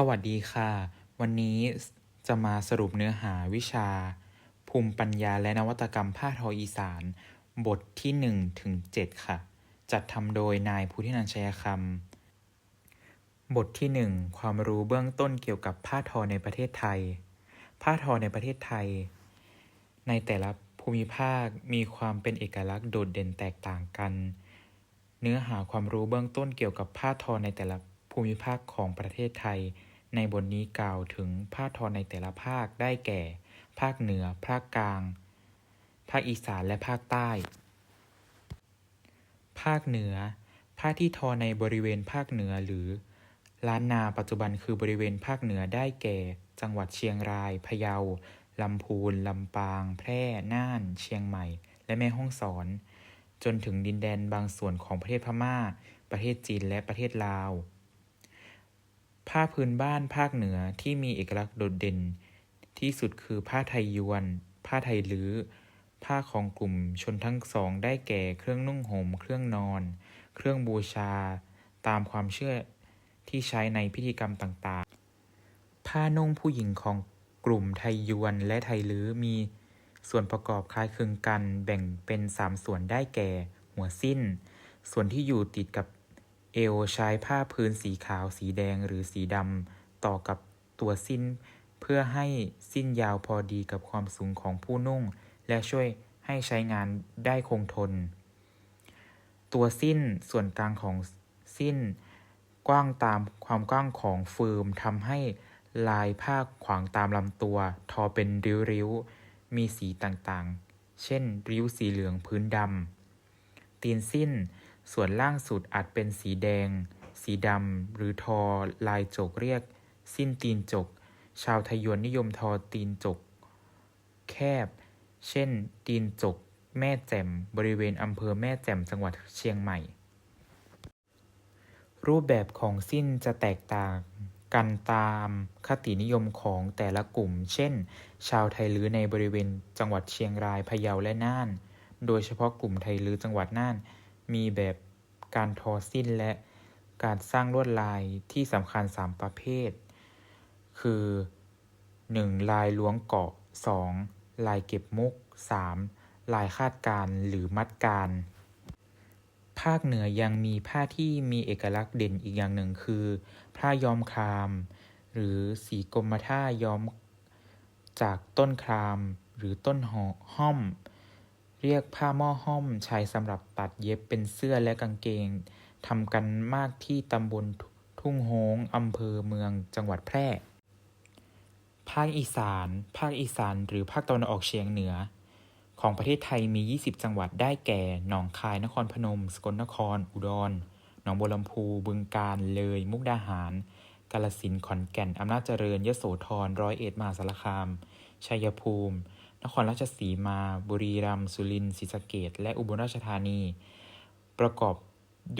สวัสดีค่ะ วันนี้จะมาสรุปเนื้อหาวิชา ภูมิปัญญาและนวัตกรรมผ้าทออีสาน บทที่ 1 ถึง 7 ค่ะ จัดทำโดยนายพุทธินันชัยคำบทที่ 1 ความรู้เบื้องต้นเกี่ยวกับผ้าทอในประเทศไทย ผ้าทอในประเทศไทย ในแต่ละภูมิภาคมีความเป็นเอกลักษณ์โดดเด่นแตกต่างกัน เนื้อหาความรู้เบื้องต้นเกี่ยวกับผ้าทอในแต่ละภูมิภาคของประเทศไทย ในบทนี้กล่าวถึงผ้าทอในแต่ละภาคได้แก่ ภาคเหนือ ภาคกลาง ภาคอีสานและภาคใต้ ภาคเหนือ ผ้าที่ทอในบริเวณภาคเหนือหรือล้านนาปัจจุบันคือบริเวณภาคเหนือได้แก่ จังหวัดเชียงราย พะเยา ลำพูน ลำปาง แพร่ น่าน เชียงใหม่ และแม่ฮ่องสอน จนถึงดินแดนบางส่วนของประเทศพม่า ประเทศจีนและประเทศลาว ผ้าพื้นบ้านภาคเหนือที่มีเอกลักษณ์โดดเด่น ที่สุดคือผ้าไทยยวน ผ้าไทยลื้อ ผ้าของกลุ่มชนทั้งสองได้แก่เครื่องนุ่งห่ม เครื่องนอน เครื่องบูชา ตามความเชื่อที่ใช้ในพิธีกรรมต่างๆ ผ้านุ่งผู้หญิงของกลุ่มไทยยวนและไทยลื้อมีส่วนประกอบคล้ายคลึงกันแบ่งเป็นสามส่วนได้แก่ หัวสิ้น ส่วนที่อยู่ติดกับ เอวใช้ผ้าพื้นสีขาว สีแดงหรือสีดำต่อกับตัวสิ้น เพื่อให้สิ้นยาวพอดีกับความสูงของผู้นุ่ง และช่วยให้ใช้งานได้คงทน ตัวสิ้นส่วนกลางของสิ้น กว้างตามความกว้างของฟืมทำให้ลายผ้าขวางตามลำตัว ทอเป็นริ้วๆ มีสีต่างๆ เช่น ริ้วสีเหลืองพื้นดำตีนสิ้น ส่วนล่างสุดอาจเป็นสีแดง สีดำ หรือทอ ลายจกเรียก สิ้นตีนจก ชาวไทยยวนนิยมทอตีนจก แคบ เช่น ตีนจก แม่แจ่ม บริเวณอำเภอแม่แจ่มจังหวัดเชียงใหม่ รูปแบบของสิ้นจะแตกต่างกันตามคตินิยมของแต่ละกลุ่ม เช่น ชาวไทยลื้อในบริเวณจังหวัดเชียงราย พะเยาและน่าน โดยเฉพาะกลุ่มไทยลื้อจังหวัดน่าน มีแบบการทอสิ้นและการสร้างลวดลายที่สำคัญ 3 ประเภท คือ 1. ลายล้วงเกาะ 2. ลายเก็บมุก 3. ลายคาดการหรือมัดการ ภาคเหนือยังมีผ้าที่มีเอกลักษณ์เด่นอีกอย่างหนึ่งคือผ้าย้อมคราม หรือสีกรมท่าย้อมจากต้นคราม หรือต้นห้อม เรียกผ้าหม้อห้อมใช้สำหรับตัดเย็บเป็นเสื้อและกางเกงทำกันมากที่ตำบลทุ่งโฮงอำเภอเมืองจังหวัดแพร่ ภาคอีสาน ภาคอีสานหรือภาคตะวันออกเฉียงเหนือ ของประเทศไทยมี 20 จังหวัดได้แก่ หนองคาย นครพนม สกลนคร อุดร หนองบัวลำพู บึงกาฬ เลย มุกดาหาร กาฬสินธุ์ ขอนแก่น อำนาจเจริญ ยโสธร ร้อยเอ็ด มหาสารคาม ชัยภูมิ นครราชสีมา บุรีรัมย์สุรินทร์ศรีสะเกษและอุบลราชธานี ประกอบ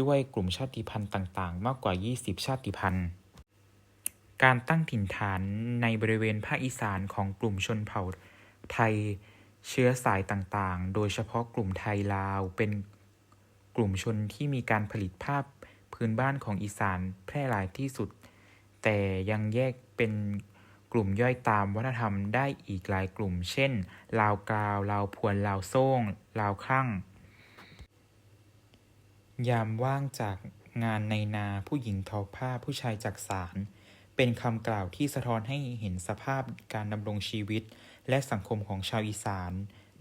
ด้วยกลุ่มชาติพันธุ์ต่างๆ มากกว่า 20 ชาติพันธุ์ การตั้งถิ่นฐานในบริเวณภาคอีสานของกลุ่มชนเผ่าไทยเชื้อสายต่างๆ โดยเฉพาะกลุ่มไทยลาวเป็นกลุ่มชนที่มีการผลิตภาพพื้นบ้านของอีสานแพร่หลายที่สุด แต่ยังแยกเป็น ลุ่มย่อยตามวัฒนธรรมได้อีกหลายกลุ่ม เช่น ลาวกาว ลาวพวน ลาวโซ่ง ลาวคลั่ง ยามว่างจากงานในนาผู้หญิงทอผ้าผู้ชายจักสานเป็นคำกล่าวที่สะท้อนให้เห็นสภาพการดำรงชีวิต และสังคมของชาวอีสาน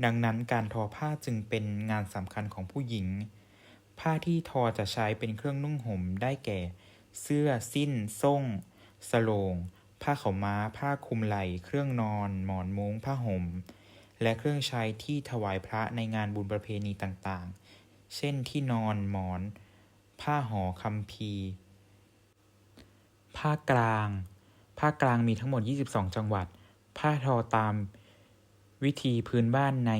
ดังนั้นการทอผ้าจึงเป็นงานสำคัญของผู้หญิง ผ้าที่ทอจะใช้เป็นเครื่องนุ่งห่มได้แก่ เสื้อสิ้น ส่งสโลง ผ้าขาวม้า ผ้าคลุมไหล่ เครื่องนอน หมอนมุ้ง ผ้าห่ม และเครื่องใช้ที่ถวายพระในงานบุญประเพณีต่างๆ เช่นที่นอน หมอน ผ้าห่อคัมภีร์ภากลางภากลางมีทั้งหมด 22 จังหวัด ผ้าทอตามวิธีพื้นบ้านใน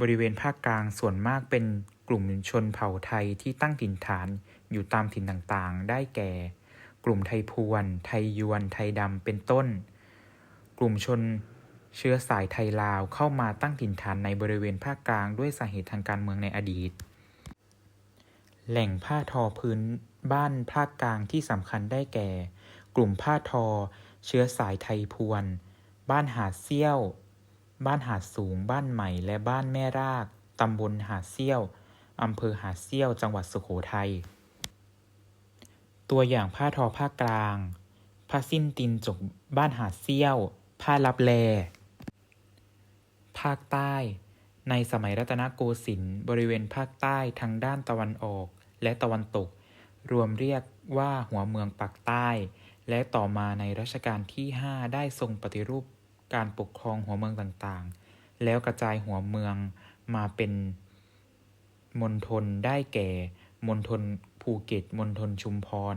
บริเวณภาคกลางส่วนมากเป็นกลุ่มชนเผ่าไทยที่ตั้งถิ่นฐานอยู่ตามถิ่นต่างๆ ได้แก่ กลุ่มไทยพวน ไทยยวน ไทยดำ เป็นต้น กลุ่มชนเชื้อสายไทยลาวเข้ามาตั้งถิ่นฐานในบริเวณภาคกลางด้วยสาเหตุทางการเมืองในอดีต แหล่งผ้าทอพื้นบ้านภาคกลางที่สำคัญได้แก่ กลุ่มผ้าทอ เชื้อสายไทยพวน บ้านหาดเซี่ยว บ้านหาดสูง บ้านใหม่ และบ้านแม่ราก ตำบลหาดเซี่ยว อำเภอหาดเซี่ยว จังหวัดสุโขทัย ตัวอย่างผ้าทอภากลาง ผ้าสิ้นตีนจกบ้านหาดเซี่ยว ผ้าลับแล ภาคใต้ ในสมัยรัตนโกสินทร์บริเวณภาคใต้ทางด้านตะวันออกและตะวันตก รวมเรียกว่าหัวเมืองปากใต้ และต่อมาในรัชกาลที่ 5 ได้ทรงปฏิรูปการปกครองหัวเมืองต่างๆ แล้วกระจายหัวเมืองมาเป็นมณฑลได้แก่ มณฑลภูเก็ต มณฑลชุมพร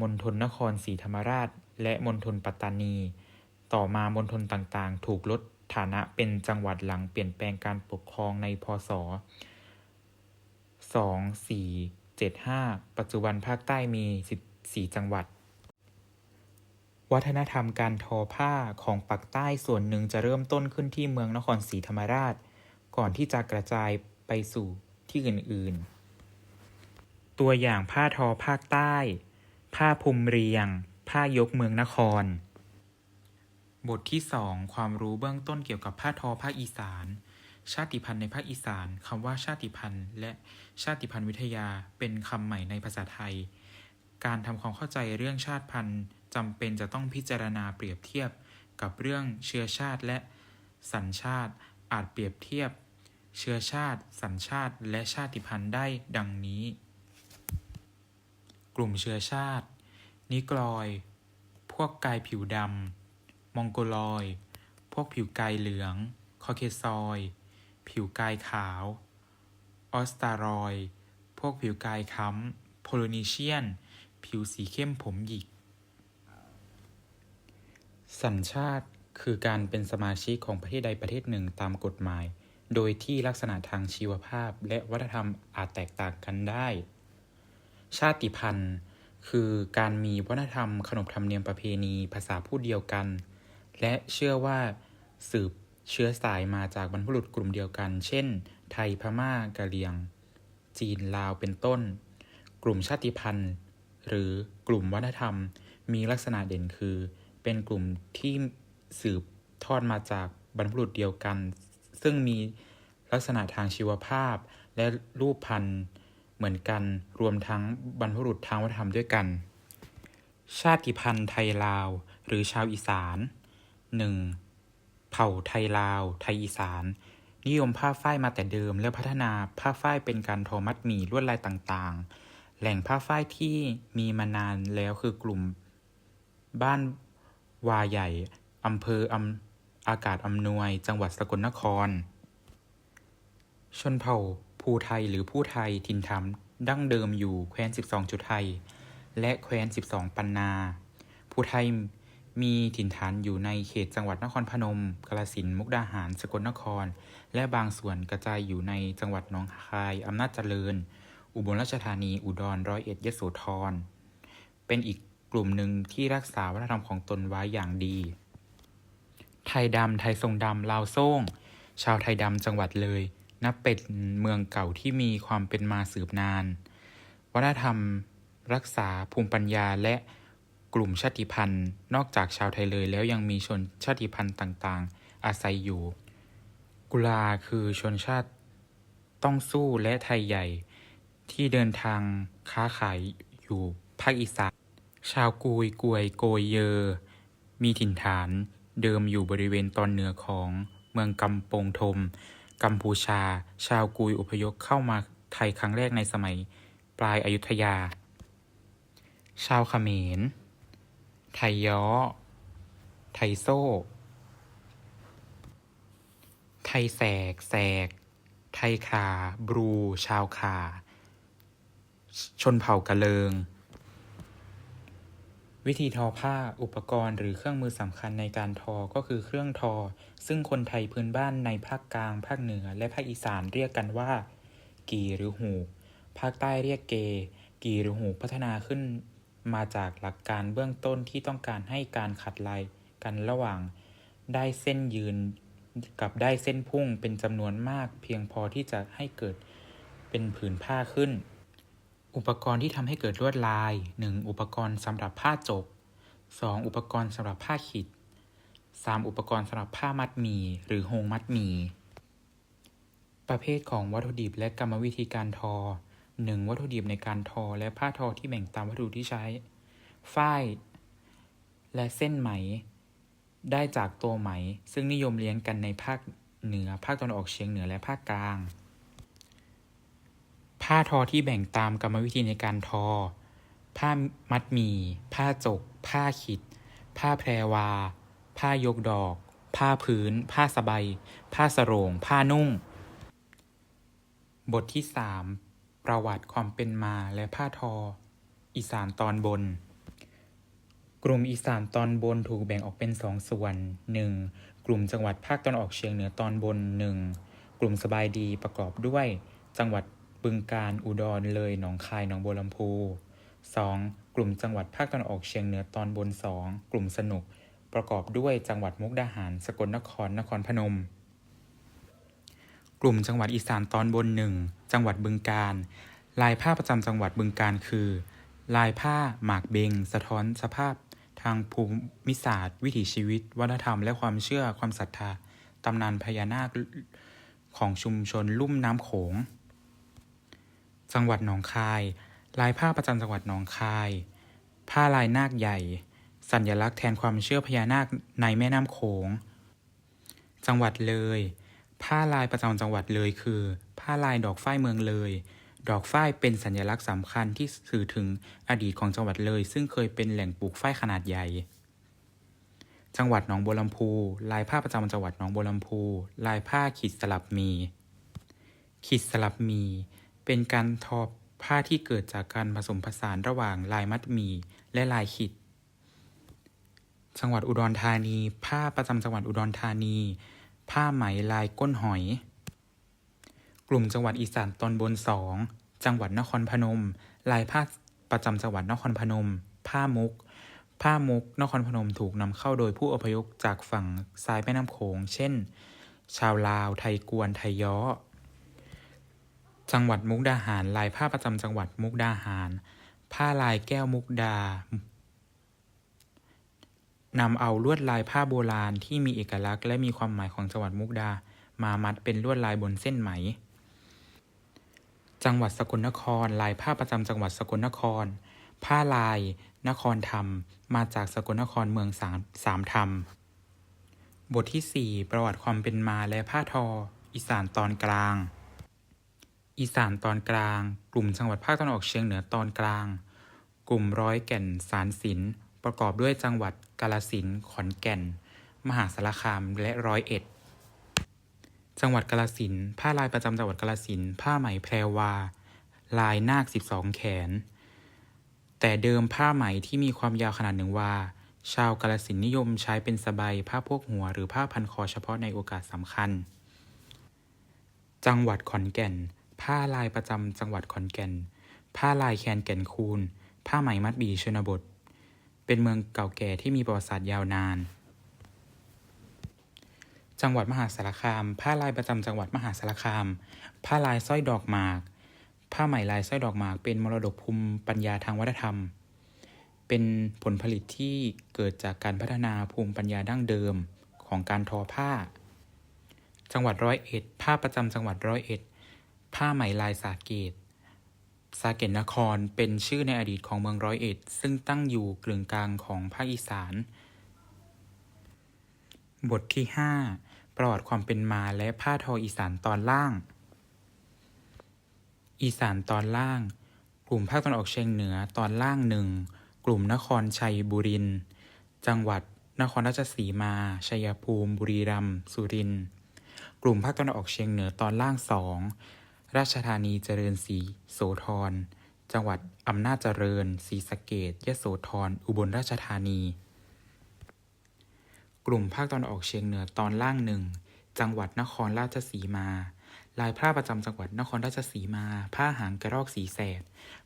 มณฑลนครศรีธรรมราช และมณฑลปัตตานี ต่อมามณฑลต่างๆ ถูกลดฐานะเป็นจังหวัดหลังเปลี่ยนแปลงการปกครองในพ.ศ.2475 ปัจจุบันภาคใต้มี 14 จังหวัด วัฒนธรรมการทอผ้าของปากใต้ส่วนหนึ่งจะเริ่มต้นขึ้นที่เมืองนครศรีธรรมราช ก่อนที่จะกระจายไปสู่ที่อื่นๆ ตัวอย่างผ้าทอภาคใต้ ผ้าภูมิเรียง ผ้ายกเมืองนคร บทที่2ความรู้เบื้องต้นเกี่ยวกับผ้าทอภาคอีสาน ชาติพันธุ์ในภาคอีสานคำว่าชาติพันธุ์และชาติพันธุ์วิทยาเป็นคำใหม่ในภาษาไทย การทำความเข้าใจเรื่องชาติพันธุ์จำเป็นจะต้องพิจารณาเปรียบเทียบกับเรื่องเชื้อชาติและสัญชาติอาจเปรียบเทียบ เชื้อชาติ สัญชาติ และชาติพันธุ์ได้ดังนี้ ลุ่มเชื้อชาติ นิกรอย พวกกายผิวดำ มองโกลอย พวกผิวกายเหลือง คอเคซอย ผิวกายขาว ออสตารอย พวกผิวกายค้ำ โพลินีเชียน ผิวสีเข้มผมหยิก สัญชาติคือการเป็นสมาชิกของประเทศใดประเทศหนึ่งตามกฎหมาย โดยที่ลักษณะทางชีวภาพและวัฒนธรรมอาจแตกต่างกันได้ ชาติพันธุ์ คือการมีวัฒนธรรมขนบธรรมเนียมประเพณีภาษาพูดเดียวกัน และเชื่อว่าสืบเชื้อสายมาจากบรรพบุรุษกลุ่มเดียวกัน เช่น ไทยพม่ากะเหรี่ยง จีนลาวเป็นต้น กลุ่มชาติพันธุ์ หรือกลุ่มวัฒนธรรมมีลักษณะเด่นคือ เป็นกลุ่มที่สืบทอดมาจากบรรพบุรุษเดียวกัน ซึ่งมีลักษณะทางชีวภาพและรูปพรรณ เหมือนกันรวมทั้งบรรพบุรุษทางวัฒนธรรมด้วยกัน ชาติพันธุ์ไทยลาว หรือชาวอีสาน 1. เผ่าไทยลาว ไทยอีสาน นิยมผ้าฝ้ายมาแต่เดิมและพัฒนาผ้าฝ้ายเป็นการทอมัดหมี่ลวดลายต่างๆ แหล่งผ้าฝ้ายที่มีมานานแล้วคือกลุ่ม บ้านวาใหญ่อำเภออำอากาศอำนวย จังหวัดสกลนคร ชนเผ่า ภูไทยหรือผู้ไทยถิ่นฐานดั้งเดิมอยู่แคว้น 12 จุดไทย และแคว้น 12 ปันนา ภูไทยมีถิ่นฐานอยู่ในเขตจังหวัดนครพนม กาฬสินธุ์มุกดาหาร สกลนคร และบางส่วนกระจายอยู่ในจังหวัดหนองคาย อำนาจเจริญ อุบลราชธานี อุดร ร้อยเอ็ด ยโสธร เป็นอีกกลุ่มหนึ่งที่รักษาวัฒนธรรมของตนไว้อย่างดี ไทยดำ ไทยทรงดำ ลาวโซ่ง ชาวไทยดำจังหวัดเลย นับเป็นเมืองเก่าที่มีความเป็นมาสืบนาน วัฒนธรรม รักษาภูมิปัญญาและกลุ่มชาติพันธุ์ นอกจากชาวไทยเลยแล้วยังมีชนชาติพันธุ์ต่างๆ อาศัยอยู่ กุลาคือชนชาติต้องสู้และไทยใหญ่ ที่เดินทางค้าขายอยู่ภาคอีสานชาวกุยกวยโกยเยอ มีถิ่นฐานเดิมอยู่บริเวณตอนเหนือของเมืองกำปงธม กัมพูชา ชาวกุยอพยพเข้ามาไทยครั้งแรกในสมัยปลายอยุธยา ชาวเขมร ไทยย้อ ไทยโซ่ ไทยแสก แสก ไทยคาบรู ชาวคาชนเผ่ากะเลิง วิธีทอผ้าอุปกรณ์หรือเครื่องมือสำคัญในการทอก็คือเครื่องทอ ซึ่งคนไทยพื้นบ้านในภาคกลาง ภาคเหนือ และภาคอีสานเรียกกันว่า กีหรือหู ภาคใต้เรียกเก กีหรือหูพัฒนาขึ้น มาจากหลักการเบื้องต้นที่ต้องการให้การขัดลายกันระหว่าง ได้เส้นยืนกับได้เส้นพุ่งเป็นจำนวนมาก เพียงพอที่จะให้เกิดเป็นผืนผ้าขึ้น อุปกรณ์ที่ทำให้เกิดลวดลาย 1. อุปกรณ์สำหรับผ้าจก 2. อุปกรณ์สำหรับผ้าขิด 3. อุปกรณ์สำหรับผ้ามัดหมี่หรือโฮงมัดหมี่ประเภทของวัตถุดิบและกรรมวิธีการทอ 1. วัตถุดิบในการทอและผ้าทอที่แบ่งตามวัตถุที่ใช้ ฝ้าย และเส้นไหม ได้จากตัวไหม ซึ่งนิยมเลี้ยงกันในภาคเหนือภาคตะวันออกเฉียงเหนือและภาคกลาง ผ้าทอที่แบ่งตามกรรมวิธีในการทอ ผ้ามัดหมี่ ผ้าจก ผ้าขิด ผ้าแพรวา ผ้ายกดอก ผ้าพื้น ผ้าสบาย ผ้าสโรง ผ้านุ่ง บทที่ 3 ประวัติความเป็นมาและผ้าทอ อีสานตอนบน กลุ่มอีสานตอนบนถูกแบ่งออกเป็นสองส่วน 1. กลุ่มจังหวัดภาคตะวันออกเฉียงเหนือตอนบน 1. กลุ่มสบายดีประกอบด้วย จังหวัด บึงกาฬอุดรเลยหนองคายหนองบัวลำพู 2. กลุ่มจังหวัดภาคตะวันออกเฉียงเหนือตอนบน 2. กลุ่มสนุก ประกอบด้วยจังหวัดมุกดาหาร สกลนครนครพนม กลุ่มจังหวัดอีสานตอนบนหนึ่งจังหวัดบึงกาฬลายผ้าประจำจังหวัดบึงกาฬคือ ลายผ้าหมากเบง สะท้อนสภาพทางภูมิศาสตร์ วิถีชีวิต วัฒนธรรม และความเชื่อความศรัทธาตำนานพญานาคของชุมชนลุ่มน้ำโขง จังหวัดหนองคาย ลายผ้าประจำจังหวัดหนองคาย ผ้าลายนาคใหญ่ สัญลักษณ์แทนความเชื่อพญานาคในแม่น้ำโขง จังหวัดเลย ผ้าลายประจำจังหวัดเลยคือ ผ้าลายดอกฝ้ายเมืองเลย ดอกฝ้ายเป็นสัญลักษณ์สำคัญที่สื่อถึงอดีตของจังหวัดเลย ซึ่งเคยเป็นแหล่งปลูกฝ้ายขนาดใหญ่จังหวัดหนองบัวลำพู ลายผ้าประจำจังหวัดหนองบัวลำพู ลายผ้าขีดสลับมี ขีดสลับมี เป็นการทอผ้าที่เกิดจากการผสมผสานระหว่างลายมัดหมี่และลายขีดจังหวัดอุดรธานี ผ้าประจำจังหวัดอุดรธานี ผ้าไหมลายก้นหอย กลุ่มจังหวัดอีสานตอนบนสอง จังหวัดนครพนม ลายผ้าประจำจังหวัดนครพนม ผ้ามุก ผ้ามุกนครพนมถูกนำเข้าโดยผู้อพยพจากฝั่งซ้ายแม่น้ำโขง เช่น ชาวลาว ไทยกวน ไทยย้อ จังหวัดมุกดาหาร ลายผ้าประจำจังหวัดมุกดาหาร ผ้าลายแก้วมุกดานำเอาลวดลายผ้าโบราณที่มีเอกลักษณ์ และมีความหมายของจังหวัดมุกดา มามัดเป็นลวดลายบนเส้นไหม จังหวัดสกลนคร ลายผ้าประจำจังหวัดสกลนคร ผ้าลาย นครธรรม มาจากสกลนครเมืองสามสามธรรม บทที่ 4 ประวัติความเป็นมาและผ้าทอ อีสานตอนกลาง อีสานตอนกลาง กลุ่มจังหวัดภาคตะวันออกเฉียงเหนือตอนกลาง กลุ่มร้อยแก่นสารสิน ประกอบด้วยจังหวัดกาฬสินขอนแก่น มหาสารคามและร้อยเอ็ด จังหวัดกาฬสินผ้าลายประจำจังหวัดกาฬสินผ้าไหมแพรวา ลายนาค12แขน แต่เดิมผ้าไหมที่มีความยาวขนาดหนึ่งวา ชาวกาฬสินนิยมใช้เป็นสบายผ้าโพกหัวหรือผ้าพันคอเฉพาะในโอกาสสำคัญ จังหวัดขอนแก่น ผ้าลายประจำจังหวัดขอนแก่น ผ้าลายแคนแก่นคูน ผ้าไหมมัดบีชนบท เป็นเมืองเก่าแก่ที่มีประวัติศาสตร์ยาวนาน จังหวัดมหาสารคาม ผ้าลายประจำจังหวัดมหาสารคาม ผ้าลายสร้อยดอกหมาก ผ้าไหมลายสร้อยดอกหมาก เป็นมรดกภูมิปัญญาทางวัฒนธรรม เป็นผลผลิตที่เกิดจากการพัฒนาภูมิปัญญาดั้งเดิมของการทอผ้า จังหวัดร้อยเอ็ด ผ้าประจำจังหวัดร้อยเอ็ด ผ้าไหมลายสาเกต สาเกตนครเป็นชื่อในอดีตของเมืองร้อยเอ็ด ซึ่งตั้งอยู่กึ่งกลางของภาคอีสาน บทที่ 5 ประวัติความเป็นมาและผ้าทออีสานตอนล่าง อีสานตอนล่าง กลุ่มภาคตะวันออกเฉียงเหนือตอนล่างหนึ่ง กลุ่มนครชัยบุรีนทร์จังหวัดนครราชสีมา ชัยภูมิ บุรีรัมย์ สุรินทร์ กลุ่มภาคตะวันออกเฉียงเหนือตอนล่างสอง ราชธานีเจริญศรีโสธร จังหวัดอำนาจเจริญศรีสะเกษยะโสธร อุบลราชธานี กลุ่มภาคตะวันออกเฉียงเหนือตอนล่างหนึ่ง จังหวัดนครราชสีมา ลายผ้าประจำจังหวัดนครราชสีมา ผ้าหางกระรอกสีแสด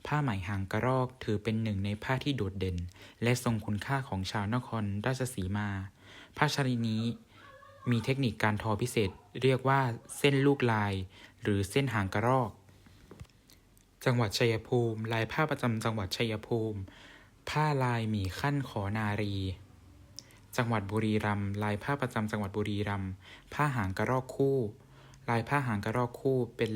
ผ้าไหมหางกระรอกถือเป็นหนึ่งในผ้าที่โดดเด่น และทรงคุณค่าของชาวนครราชสีมา ผ้าชนิดนี้ มีเทคนิคการทอพิเศษ เรียกว่าเส้นลูกลาย หรือเส้นหางกระรอก จังหวัดชัยภูมิ ลายผ้าประจำจังหวัดชัยภูมิ ผ้าลายหมีขั้นขอนารี จังหวัดบุรีรัมย์ลายผ้าประจำจังหวัดบุรีรัมย์ผ้าหางกระรอกคู่ ลายผ้าหางกระรอกคู่เป็น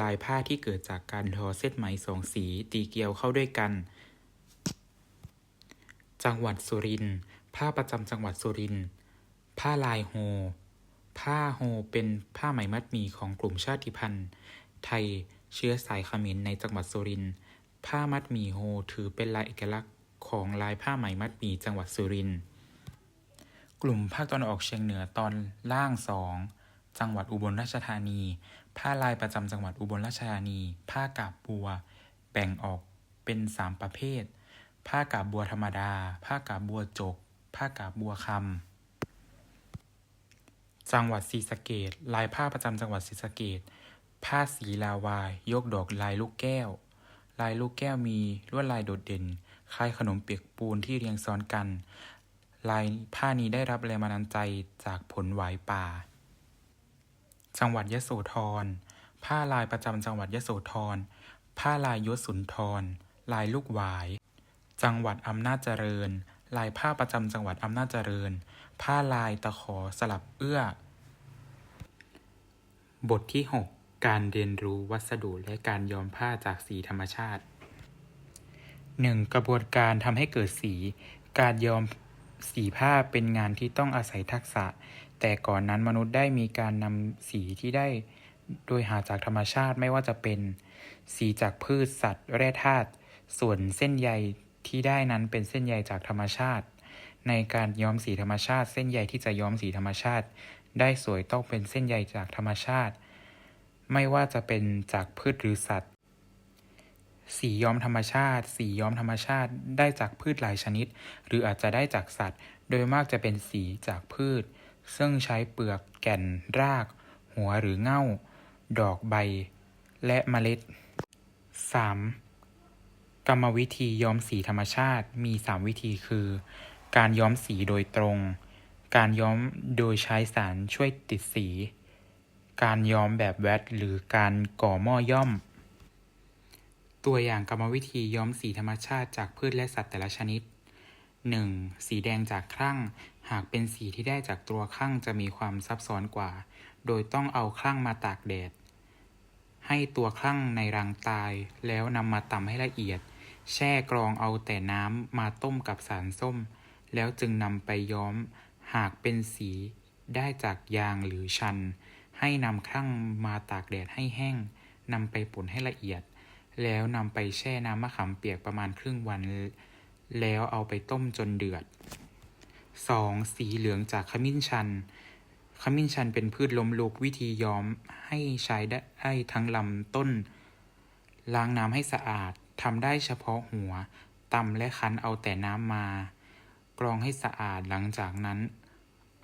ลายผ้าที่เกิดจากการทอเส้นไหมสองสีตีเกลียวเข้าด้วยกัน จังหวัดสุรินทร์ผ้าประจำจังหวัดสุรินทร์ ผ้าลายโฮ ผ้าโฮเป็นผ้าไหมมัดหมี่ของกลุ่มชาติพันธุ์ ไทยเชื้อสายเขมรในจังหวัดสุรินทร์ ผ้ามัดหมี่โฮถือเป็นลายเอกลักษณ์ของลายผ้าไหมมัดหมี่จังหวัดสุรินทร์ กลุ่มภาคตะวันออกเฉียงเหนือตอนล่างสอง จังหวัดอุบลราชธานี ผ้าลายประจำจังหวัดอุบลราชธานี ผ้ากาบบัว แบ่งออกเป็นสามประเภท ผ้ากาบบัวธรรมดา ผ้ากาบบัวจก ผ้ากาบบัวคำ จังหวัดศรีสะเกษลายผ้าประจำจังหวัดศรีสะเกษผ้าสีลาวาย ยกดอกลายลูกแก้ว ลายลูกแก้วมีลวดลายโดดเด่น คล้ายขนมเปียกปูนที่เรียงซ้อนกัน ลายผ้านี้ได้รับแรงบันดาลใจจากผลหวายป่า จังหวัดยโสธร ผ้าลายประจำจังหวัดยโสธร ผ้าลายยศสุนทร ลายลูกหวาย จังหวัดอำนาจเจริญ ลายผ้าประจำจังหวัดอำนาจเจริญ ผ้าลายตะขอสลับเอื้อ บทที่ 6 การเรียนรู้วัสดุและการย้อมผ้าจากสีธรรมชาติ 1. กระบวนการทำให้เกิดสี การย้อมสีผ้าเป็นงานที่ต้องอาศัยทักษะ แต่ก่อนนั้นมนุษย์ได้มีการนำสีที่ได้โดยหาจากธรรมชาติไม่ว่าจะเป็นสีจากพืชสัตว์ แร่ธาตุส่วนเส้นใยที่ได้นั้นเป็นเส้นใยจากธรรมชาติ ในการย้อมสีธรรมชาติ เส้นใยที่จะย้อมสีธรรมชาติ ได้สวยต้องเป็นเส้นใยจากธรรมชาติ ไม่ว่าจะเป็นจากพืชหรือสัตว์ สีย้อมธรรมชาติ สีย้อมธรรมชาติ ได้จากพืชหลายชนิด หรืออาจจะได้จากสัตว์ โดยมากจะเป็นสีจากพืช ซึ่งใช้เปลือกแก่น ราก หัวหรือเง่า ดอกใบ และเมล็ด 3. กรรมวิธีย้อมสีธรรมชาติมี 3 วิธีคือ การย้อมสีโดยตรง การย้อมโดยใช้สารช่วยติดสี การย้อมแบบแวตหรือการก่อหม้อย่อม ตัวอย่างกรรมวิธีย้อมสีธรรมชาติจากพืชและสัตว์แต่ละชนิด 1. สีแดงจากครั่ง หากเป็นสีที่ได้จากตัวครั่งจะมีความซับซ้อนกว่า โดยต้องเอาครั่งมาตากแดด ให้ตัวครั่งในรังตายแล้วนำมาตำให้ละเอียด แช่กรองเอาแต่น้ำมาต้มกับสารส้ม แล้วจึงนำไปย้อม หากเป็นสีได้จากยางหรือชัน ให้นำครั่งมาตากแดดให้แห้งนำไปป่นให้ละเอียด แล้วนำไปแช่น้ำมะขามเปียกประมาณครึ่งวัน แล้วเอาไปต้มจนเดือด 2. สีเหลืองจากขมิ้นชัน ขมิ้นชันเป็นพืชล้มลุกวิธีย้อมให้ใช้ได้ทั้งลำต้น ล้างน้ำให้สะอาดทำได้เฉพาะหัวตำและคั้นเอาแต่น้ำมา กรองให้สะอาดหลังจากนั้น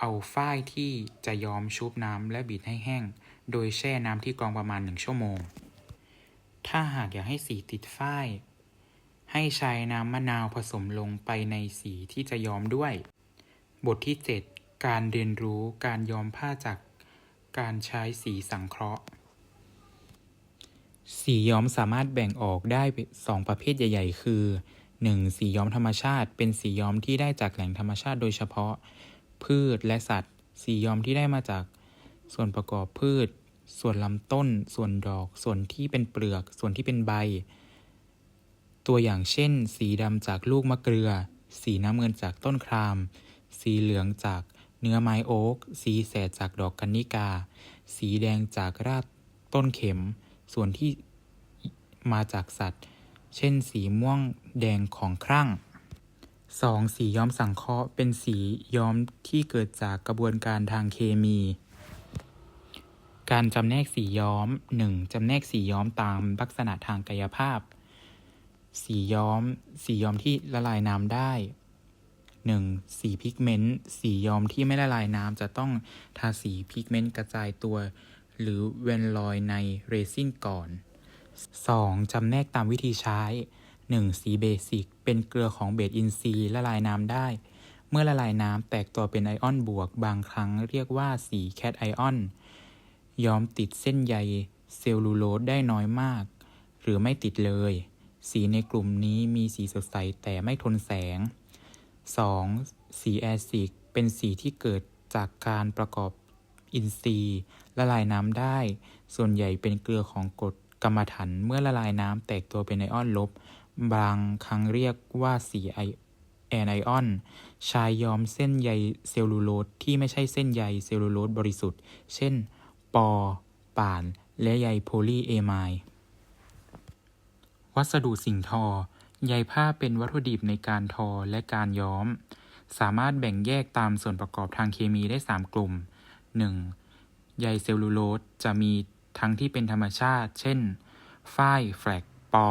เอาฝ้ายที่จะย้อมชุบน้ำและบีบให้แห้ง โดยแช่น้ำที่กรองประมาณหนึ่งชั่วโมง ถ้าหากอยากให้สีติดฝ้าย ให้ใช้น้ำมะนาวผสมลงไปในสีที่จะย้อมด้วย บทที่ 7 การเรียนรู้การย้อมผ้าจากการใช้สีสังเคราะห์ สีย้อมสามารถแบ่งออกได้สองประเภทใหญ่ ๆ คือ 1. สีย้อมธรรมชาติ เป็นสีย้อมที่ได้จากแหล่งธรรมชาติโดยเฉพาะ พืชและสัตว์ สีย้อมที่ได้มาจากส่วนประกอบพืช ส่วนลำต้น ส่วนดอก ส่วนที่เป็นเปลือก ส่วนที่เป็นใบ ตัวอย่างเช่น สีดำจากลูกมะเกลือ สีน้ำเงินจากต้นคราม สีเหลืองจากเนื้อไม้โอ๊ก สีแสดจากดอกกันนิกา สีแดงจากรากต้นเข็ม ส่วนที่มาจากสัตว์ เช่นสีม่วงแดงของครั่ง 2. สีย้อมสังเคราะห์ เป็นสีย้อมที่เกิดจากกระบวนการทางเคมี การจำแนกสีย้อม 1. จำแนกสีย้อมตามลักษณะทางกายภาพ สีย้อม สีย้อมที่ละลายน้ำได้ 1. สีพิกเมนต์ สีย้อมที่ไม่ละลายน้ำจะต้องทาสีพิกเมนต์กระจายตัว หรือเวนลอยในเรซินก่อน 2. จำแนกตามวิธีใช้ 1. สีเบสิกเป็นเกลือของเบสอินทรีย์ละลายน้ำได้ เมื่อละลายน้ำแตกตัวเป็นไอออนบวก บางครั้งเรียกว่าสีแคทไอออนย้อมติดเส้นใยเซลลูโลสได้น้อยมาก หรือไม่ติดเลย สีในกลุ่มนี้มีสีสดใสแต่ไม่ทนแสง 2. สีแอซิกเป็นสีที่เกิดจากการประกอบอินทรีย์ละลายน้ำได้ ส่วนใหญ่เป็นเกลือของกรด กรรมถันเมื่อละลายน้ำแตกตัวเป็นไอออนลบ บางครั้งเรียกว่าสีไอแอนไอออน ชายยอมเส้นใยเซลลูโลสที่ไม่ใช่เส้นใยเซลลูโลสบริสุทธิ์ เช่น ปอ ป่าน และใยโพลีเอไมด์วัสดุสิ่งทอ ใยผ้าเป็นวัตถุดิบในการทอและการย้อม สามารถแบ่งแยกตามส่วนประกอบทางเคมีได้ 3 กลุ่ม 1. ใยเซลลูโลสจะมี ทั้งที่เป็นธรรมชาติ เช่น ฝ้าย แฟลก ปอ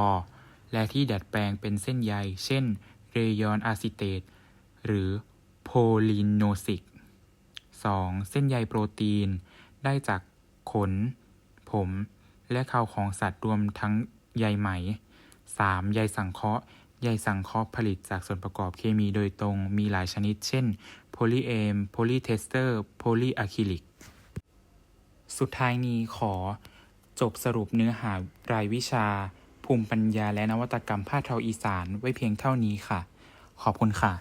และที่ดัดแปลงเป็นเส้นใย เช่น เรยอนอะซิเตต หรือโพลีโนซิก 2. เส้นใยโปรตีน ได้จากขน ผม และข่าวของสัตว์รวมทั้งใยไหม 3. ใยสังเคราะห์ ใยสังเคราะห์ผลิตจากส่วนประกอบเคมีโดยตรง มีหลายชนิด เช่น โพลีเอม โพลีเทสเตอร์ โพลีอะคริลิก สุดท้ายนี้ขอ จบสรุปเนื้อหารายวิชา ภูมิปัญญาและนวัตกรรมผ้าทาอีสานไว้เพียงเท่านี้ค่ะ ขอบคุณค่ะ